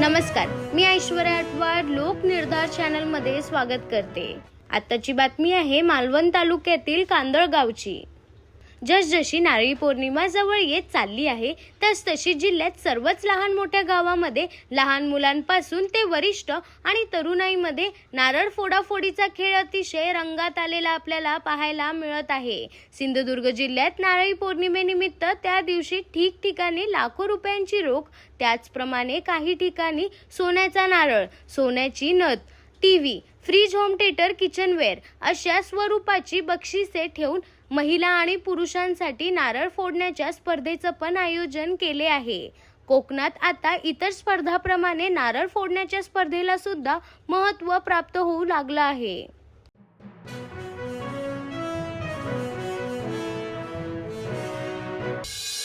नमस्कार मी ऐश्वर्या अटवाड लोक निर्धार चॅनलमध्ये स्वागत करते. आत्ताची बातमी आहे मालवण तालुक्यातील कांदळगावची. जसजशी नारळी पौर्णिमा जवळ येत चालली आहे तसतशी जिल्ह्यात सर्वच लहान मोठ्या गावामध्ये लहान मुलांपासून ते वरिष्ठ आणि तरुणाईमध्ये नारळ फोडाफोडीचा खेळ अतिशय रंगात आलेला आपल्याला पाहायला मिळत आहे. सिंधुदुर्ग जिल्ह्यात नारळी पौर्णिमेनिमित्त त्या दिवशी ठिकठिकाणी लाखो रुपयांची रोख त्याचप्रमाणे काही ठिकाणी सोन्याचा नारळ सोन्याची नथ T V fridge home theatre kitchenware अशा स्वरूपाची बक्षिसे ठेवून महिला आणि पुरुषांसाठी नारळ फोडण्याच्या स्पर्धेचं पण आयोजन केले आहे. कोकणात आता इतर स्पर्धाप्रमाणे नारळ फोडण्याच्या स्पर्धेला सुद्धा महत्त्व प्राप्त होऊ लागलं आहे. you